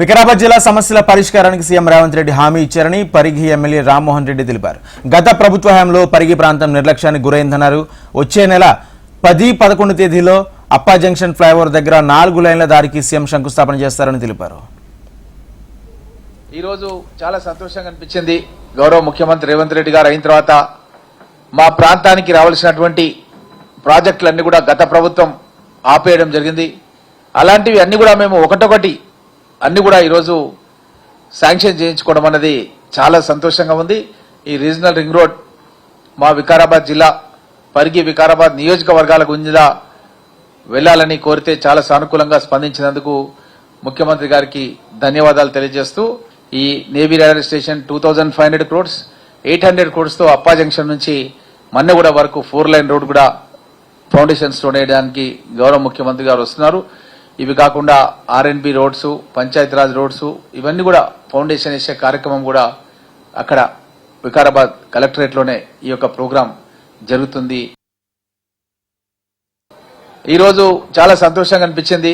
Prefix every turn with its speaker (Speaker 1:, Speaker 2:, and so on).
Speaker 1: వికారాబాద్ జిల్లా సమస్యల పరిష్కారానికి సీఎం రేవంత్ రెడ్డి హామీ ఇచ్చారని పరిగి ఎమ్మెల్యే రామ్మోహన్ రెడ్డి తెలిపారు. గత ప్రభుత్వ హయాంలో పరిగి ప్రాంతం నిర్లక్ష్యానికి గురైందన్నారు. వచ్చే నెల పది పదకొండు తేదీలో అప్పా జంక్షన్ ఫ్లైఓవర్ దగ్గర నాలుగు లైన్ల దారికి సీఎం శంకుస్థాపన చేస్తారని తెలిపారు.
Speaker 2: ఈరోజు చాలా సంతోషంగా అనిపించింది. గౌరవ ముఖ్యమంత్రి రేవంత్ రెడ్డి గారు అయిన తర్వాత మా ప్రాంతానికి రావాల్సినటువంటి ప్రాజెక్టులన్నీ కూడా గత ప్రభుత్వం ఆపేయడం జరిగింది. అలాంటివి అన్ని కూడా మేము ఒకటొకటి అన్ని కూడా ఈరోజు శాంక్షన్ చేయించుకోవడం అన్నది చాలా సంతోషంగా ఉంది. ఈ రీజనల్ రింగ్ రోడ్ మా వికారాబాద్ జిల్లా పరిగి వికారాబాద్ నియోజకవర్గాల గుంజిలా వెళ్ళాలని కోరితే చాలా సానుకూలంగా స్పందించినందుకు ముఖ్యమంత్రి గారికి ధన్యవాదాలు తెలియజేస్తూ ఈ navy railway station two thousand five hundred crores eight hundred క్రోడ్స్తో Appa junction నుంచి మన్నెగూడ వరకు ఫోర్ లైన్ రోడ్ కూడా ఫౌండేషన్స్ స్టోన్ వేయడానికి గౌరవ ముఖ్యమంత్రి గారు వస్తున్నారు. ఇవి కాకుండా ఆర్ఎన్బి రోడ్స్ పంచాయతీరాజ్ రోడ్స్ ఇవన్నీ కూడా ఫౌండేషన్ వేసే కార్యక్రమం కూడా అక్కడ వికారాబాద్ కలెక్టరేట్లోనే ఈ యొక్క ప్రోగ్రాం జరుగుతుంది. ఈరోజు చాలా సంతోషంగా అనిపించింది.